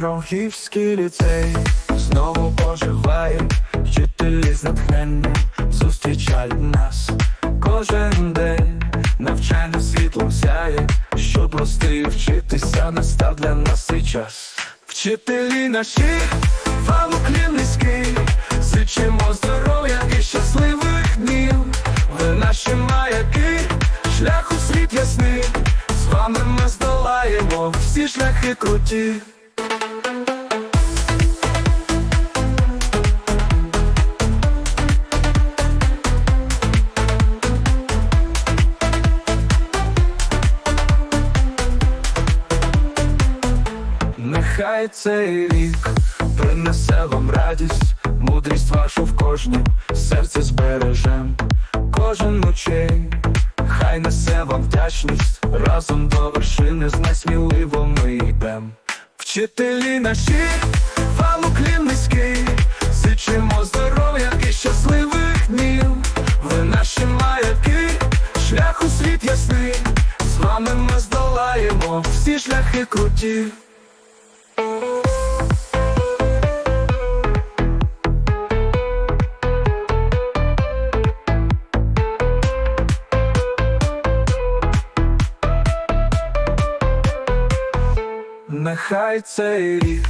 Рогівський ліцей знову поживає, вчителі з зустрічають нас кожен день, навчання світлом сяє, щоб рости і вчитися настав для нас цей час. Вчителі наші, вам уклін низький, зичимо здоров'я і щасливих днів. Ви наші маяки, шлях у світ ясний, з вами ми здолаємо всі шляхи круті. Нехай цей рік принесе вам радість, мудрість вашу в кожнім серці збережем, кожен ночей, хай несе вам вдячність, разом до вершини знай сміливо ми йдем. Вчителі наші, вам уклін низький, зичимо здоров'я і щасливих днів. Ви наші маяки, шлях у світ ясний, з вами ми здолаємо всі шляхи круті. Нехай цей рік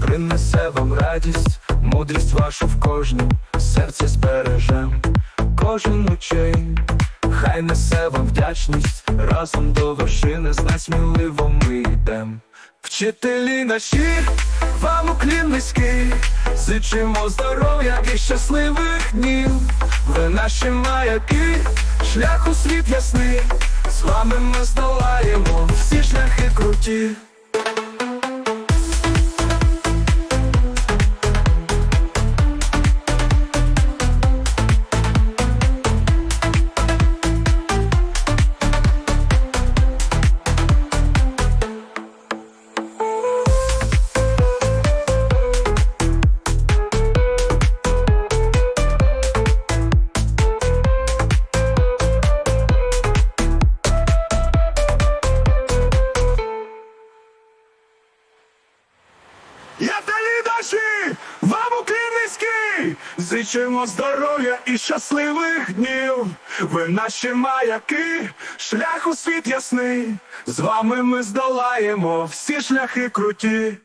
принесе вам радість, мудрість вашу в кожнім серці збережем, кожен ночей, хай несе вам вдячність, разом до вершини знай сміливо ми йдем. Вчителі наші, вам уклін низький, зичимо здоров'я і щасливих днів. Ви наші маяки, шлях у світ ясний, з вами ми здолаємо всі шляхи круті. Я далі наші, вам уклінницький, зичимо здоров'я і щасливих днів. Ви наші маяки, шлях у світ ясний. З вами ми здолаємо всі шляхи круті.